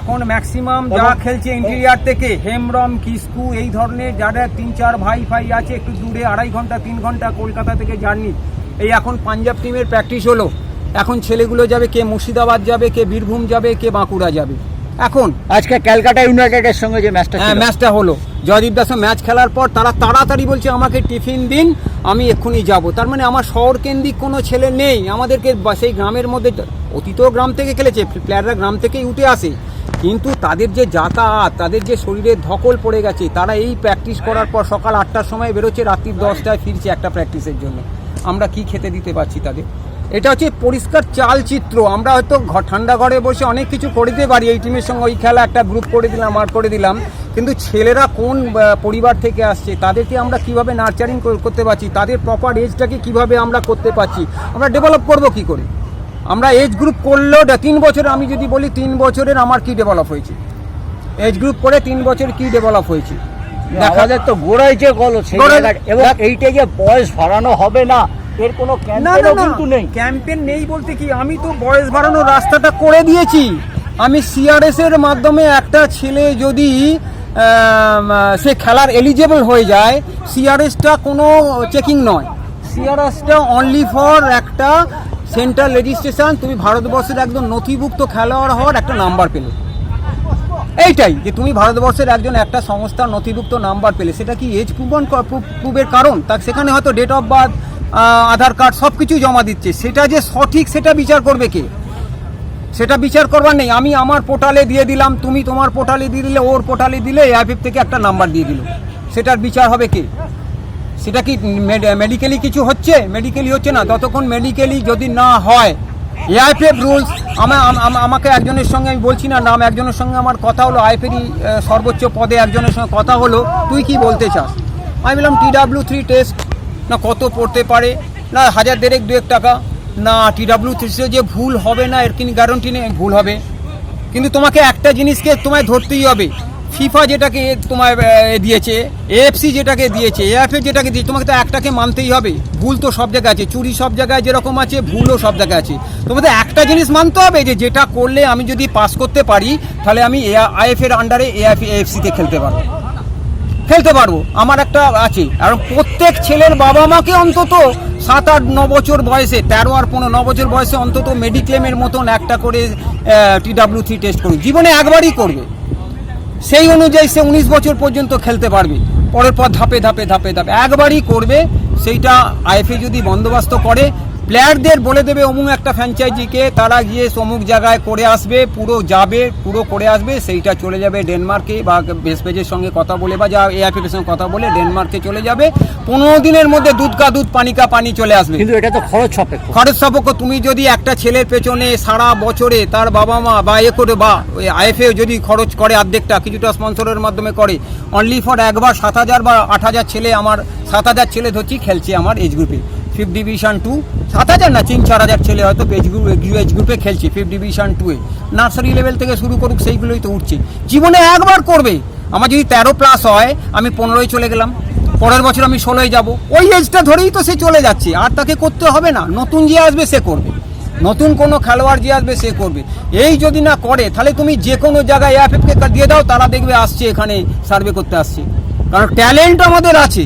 এখন ম্যাক্সিমাম যা খেলছে ইন্টেরিয়ার থেকে হেমরম কিস্কু এই ধরনের যারা তিন চার ভাই ফাই আছে একটু দূরে আড়াই ঘণ্টা তিন ঘণ্টা কলকাতা থেকে জার্নি এই এখন পাঞ্জাব টিমের প্র্যাকটিস হলো। এখন ছেলেগুলো যাবে কে মুর্শিদাবাদ যাবে কে বীরভূম যাবে কে বাঁকুড়া যাবে। এখন আজকে ক্যালকাটা ইউনাইটেডের সঙ্গে যে ম্যাচটা হ্যাঁ ম্যাচটা হলো। জয়দীপ দাস ম্যাচ খেলার পর তারা তাড়াতাড়ি বলছে আমাকে টিফিন দিন আমি এক্ষুনি যাব। তার মানে আমার শহর কেন্দ্রিক কোনো ছেলে নেই। আমাদেরকে সেই গ্রামের মধ্যে অতীতও গ্রাম থেকে খেলেছে প্লেয়াররা গ্রাম থেকেই উঠে আসে। কিন্তু তাদের যে যাতায়াত তাদের যে শরীরে ধকল পড়ে গেছে তারা এই প্র্যাকটিস করার পর সকাল আটটার সময় বেরোচ্ছে রাত্রি দশটায় ফিরছে একটা প্র্যাকটিসের জন্য। আমরা কি খেতে দিতে পারছি তাদের? এটা হচ্ছে পরিষ্কার চালচিত্র। আমরা হয়তো ঘর ঠান্ডা ঘরে বসে অনেক কিছু করে দিতে পারি। এই টিমের সঙ্গে ওই খেলা একটা গ্রুপ করে দিলাম আর করে দিলাম। কিন্তু ছেলেরা কোন পরিবার থেকে আসছে তাদেরকে আমরা কীভাবে নার্চারিং করতে পারছি তাদের প্রপার এজটাকে কীভাবে আমরা করতে পারছি আমরা ডেভেলপ করব কি করে? আমরা এজ গ্রুপ করলেও তিন বছর আমি যদি বলি তিন বছরের আমার কি ডেভেলপ হয়েছে? এজ গ্রুপ করে তিন বছর কি ডেভেলপ হয়েছে? দেখা আমাদের তো গোড়াই যে গল এবং এইটা যে বয়স বাড়ানো হবে না এর কোনো ক্যাম্পেনও কিন্তু নেই। ক্যাম্পেন নেই বলতে কি? আমি তো বয়স বাড়ানোর রাস্তাটা করে দিয়েছি। আমি সিআরএস এর মাধ্যমে একটা ছেলে যদি সে খেলার এলিজেবল হয়ে যায় সিআরএসটা কোনো চেকিং নয়। সিআরএসটা অনলি ফর একটা সেন্ট্রাল রেজিস্ট্রেশন, তুমি ভারতবর্ষের একদম নথিভুক্ত খেলোয়াড় হওয়ার একটা নাম্বার পেলে। এইটাই, যে তুমি ভারতবর্ষের একজন একটা সংস্থার নথিভুক্ত নাম্বার পেলে। সেটা কি এজ প্রুবন প্রুভের কারণ? তা সেখানে হয়তো date of birth Aadhaar card সব কিছুই জমা দিচ্ছে। সেটা যে সঠিক, সেটা বিচার করবে কে? সেটা বিচার করবার নেই। আমি আমার পোর্টালে দিয়ে দিলাম, তুমি তোমার পোর্টালে দিয়ে দিলে, ওর পোর্টালে দিলে এআইপিএফ থেকে একটা নাম্বার দিয়ে দিল। সেটার বিচার হবে কে? সেটা কি মেডিকেলি কিছু হচ্ছে? মেডিকেলি হচ্ছে না। ততক্ষণ মেডিকেলি যদি না হয় এআইপিএফ রুলস আমাকে একজনের সঙ্গে আমি বলছি না, নাম একজনের সঙ্গে আমার কথা হলো আইপিএরই সর্বোচ্চ পদে একজনের সঙ্গে কথা হলো, তুই কি বলতে চাস? আমি বললাম টিডাব্লিউ থ্রি টেস্ট না কত পড়তে পারে? না, হাজার দেড়েক দু এক টাকা। না টিডাব্লিউ থ্রিতে যে ভুল হবে না, এর কিন্তু গ্যারান্টি নেই? ভুল হবে। কিন্তু তোমাকে একটা জিনিসকে তোমায় ধরতেই হবে। ফিফা যেটাকে আহ, দিয়েছে এএফসি যেটাকে দিয়েছে এএফএ যেটাকে দিয়েছে তোমাকে তো একটাকে মানতেই হবে। ভুল তো সব জায়গায় আছে চুরি সব জায়গায় যেরকম আছে ভুলও সব জায়গায় আছে। তোমাদের একটা জিনিস মানতে হবে যে যেটা করলে আমি যদি পাস করতে পারি তাহলে আমি আইএফ এর আন্ডারে এআইএফ এএফসিতে খেলতে পারব। খেলতে পারব আমার একটা আছে। আর প্রত্যেক ছেলের বাবা মাকে অন্তত সাত আট ন বছর বয়সে তেরো আর পনেরো ন বছর বয়সে অন্তত মেডিক্লেমের মতন একটা করে টিডাব্লিউ থ্রি টেস্ট করবে জীবনে একবারই করবে। সেই অনুযায়ী সে উনিশ বছর পর্যন্ত খেলতে পারবে। পরের পর ধাপে ধাপে ধাপে ধাপে। একবারই করবে, সেইটা আইএফএ যদি বন্দোবস্ত করে প্লেয়ারদের বলে দেবে অমুক একটা ফ্র্যাঞ্চাইজিকে তারা গিয়ে অমুক জায়গায় করে আসবে পুরো যাবে পুরো করে আসবে সেইটা চলে যাবে ডেনমার্কে বা বেসপেজের সঙ্গে কথা বলে বা যা এআইএফ এর সঙ্গে কথা বলে ডেনমার্কে চলে যাবে। পনেরো দিনের মধ্যে দুধ কা দুধ পানি কা পানি চলে আসবে। কিন্তু এটা তো খরচ সাপেক্ষ। খরচ সাপেক্ষ তুমি যদি একটা ছেলের পেছনে সারা বছরে তার বাবা মা বা এ করে বা আইএফএ যদি খরচ করে অর্ধেকটা কিছুটা স্পন্সরের মাধ্যমে করে অনলি ফর একবার সাত হাজার বা আট হাজার ছেলে আমার সাত হাজার ছেলে ধরছি খেলছে আমার এজ গ্রুপে ফিফথ ডিভিশন টু সাত হাজার না, তিন, চার হাজার ছেলে হয়তো এজ গ্রুপ এজ গ্রুপে খেলছে ফিফথ ডিভিশন টুয়ে নার্সারি লেভেল থেকে শুরু করুক, সেইগুলোই তো উঠছে। জীবনে একবার করবে। আমার যদি তেরো প্লাস হয়, আমি পনেরোই চলে গেলাম। পরের বছর আমি ষোলোই যাব। ওই এজটা ধরেই তো সে চলে যাচ্ছে। আর তাকে করতে হবে না। নতুন যে আসবে, সে করবে। নতুন কোনো খেলোয়াড় যে আসবে, সে করবে। এই যদি না করে, তাহলে তুমি যে কোনো জায়গায় এআফএফকে দিয়ে দাও, তারা দেখবে আসছে এখানে সার্ভে করতে আসছে। কারণ ট্যালেন্ট আমাদের আছে।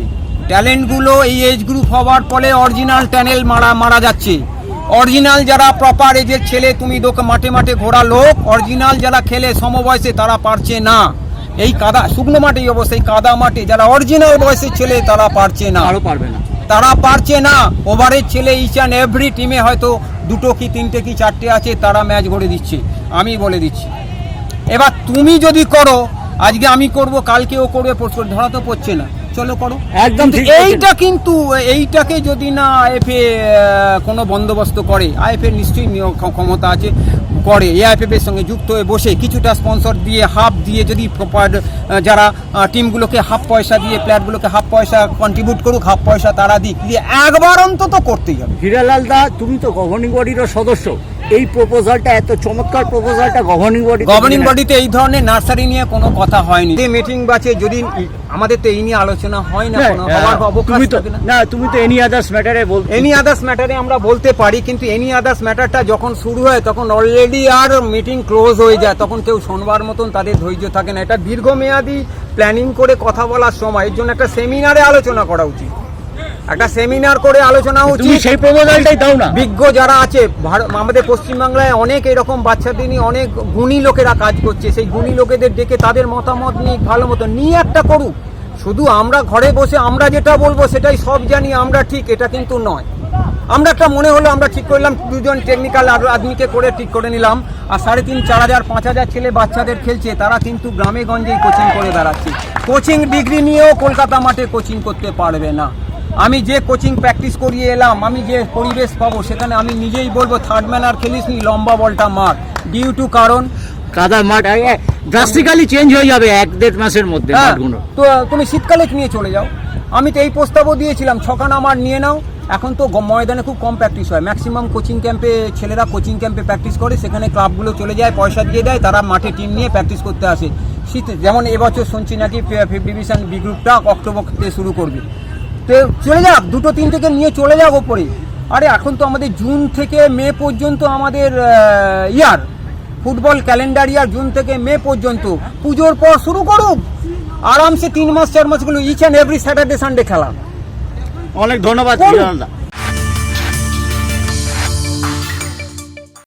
ট্যালেন্টগুলো এই এজ গ্রুপ হওয়ার ফলে অরিজিনাল ট্যানেল মারা মারা যাচ্ছে। অরিজিনাল যারা প্রপার এজের ছেলে তুমি দোকে মাঠে মাঠে ঘোরা লোক অরিজিনাল যারা খেলে সমবয়সে তারা পারছে না। এই কাদা শুকনো মাঠে অবস্থা কাদা মাঠে যারা অরিজিনাল বয়সের ছেলে তারা পারছে না। আরও পারবে না। তারা পারছে না। ওভারের ছেলে ইচ অ্যান্ড এভরি টিমে হয়তো দুটো কি তিনটে কি চারটে আছে তারা ম্যাচ গড়ে দিচ্ছে। আমি বলে দিচ্ছি। এবার তুমি যদি করো আজকে আমি করব কালকে ও করবে পরশু করবে, ধরা তো পড়ছে না। চলো করো। একদম ঠিক এইটা কিন্তু এইটাকে যদি না আইএফএ কোনো বন্দোবস্ত করে আইএফএ নিশ্চয়ই ক্ষমতা আছে করে এআইএফএফ এর সঙ্গে যুক্ত হয়ে বসে কিছুটা স্পন্সর দিয়ে হাফ দিয়ে যদি প্রপার যারা টিমগুলোকে হাফ পয়সা দিয়ে প্লেয়ারগুলোকে হাফ পয়সা কন্ট্রিবিউট করুক হাফ পয়সা তারা দিক দিয়ে একবার অন্তত করতেই হবে। হিরালাল দা তুমি তো গভর্নিং বডিরও সদস্য। এই প্রপোজালটা এত চমৎকার প্রপোজালটা গভর্নিং বডি গভর্নিং বডিতে এই ধরনের নার্সারি নিয়ে কোনো কথা হয়নি। যে মিটিং বাচে যদি আমাদের তো এই নিয়ে আলোচনা হয় না কোনো হওয়ার অবকাশ তুমি তো থাকে না। না তুমি তো এনি আদার্স ম্যাটারে বল এনি আদার্স ম্যাটারে আমরা বলতে পারি কিন্তু এনি আদার্স ম্যাটারটা যখন শুরু হয় তখন অলরেডি আর মিটিং ক্লোজ হয়ে যায় তখন কেউ শোনবার মতন তাদের ধৈর্য থাকে না। এটা দীর্ঘমেয়াদী প্ল্যানিং করে কথা বলার সময় এর জন্য একটা সেমিনারে আলোচনা করা উচিত। একটা সেমিনার করে আলোচনা উচিত সেই প্রপোজালটাই দাও না। বিজ্ঞ যারা আছে আমাদের পশ্চিমবাংলায় অনেক এরকম বাচ্চাদের নিয়ে অনেক গুণী লোকেরা কাজ করছে। সেই গুণী লোকেদের ডেকে তাদের মতামত নিয়ে ভালো মতো নিয়ে একটা করুক। শুধু আমরা ঘরে বসে আমরা যেটা বলব সেটাই সব জানি আমরা ঠিক এটা কিন্তু নয়। আমরা একটা মনে হলো আমরা ঠিক করলাম দুজন টেকনিক্যাল আদমিকে করে ঠিক করে নিলাম। আর সাড়ে তিন চার হাজার পাঁচ হাজার ছেলে বাচ্চাদের খেলছে তারা কিন্তু গ্রামে গঞ্জেই কোচিং করে বেড়াচ্ছে। কোচিং ডিগ্রি নিয়েও কলকাতা মাঠে কোচিং করতে পারবে না। আমি যে কোচিং প্র্যাকটিস করিয়ে এলাম আমি যে পরিবেশ পাবো সেখানে আমি নিজেই বলব থার্ড ম্যান আর খেলিস নি লম্বা বলটা মার। ডিউ টু কারণ? কাদা মাঠ ড্রাস্টিক্যালি চেঞ্জ হয়ে যাবে এক দেড় মাসের মধ্যে হ্যাঁ, তো তুমি শীতকালে নিয়ে চলে যাও। আমি তো এই প্রস্তাবও দিয়েছিলাম ছখানা আমার নিয়ে নাও। এখন তো ময়দানে খুব কম প্র্যাকটিস হয়। ম্যাক্সিমাম কোচিং ক্যাম্পে ছেলেরা কোচিং ক্যাম্পে প্র্যাকটিস করে সেখানে ক্লাবগুলো চলে যায় পয়সা দিয়ে দেয় তারা মাঠে টিম নিয়ে প্র্যাকটিস করতে আসে। শীত যেমন এবছর শুনছি নাকি ফিফথ ডিভিশন বি গ্রুপটা অক্টোবর থেকে শুরু করবে। চলে যাক দুটো তিন থেকে নিয়ে চলে যাক ওপরে। আরে এখন তো আমাদের জুন থেকে মে পর্যন্ত আমাদের year football calendar year June থেকে মে পর্যন্ত। পুজোর পর শুরু করুক। আরামসে তিন মাস চার মাসগুলো each and every Saturday Sunday খেলা। অনেক ধন্যবাদ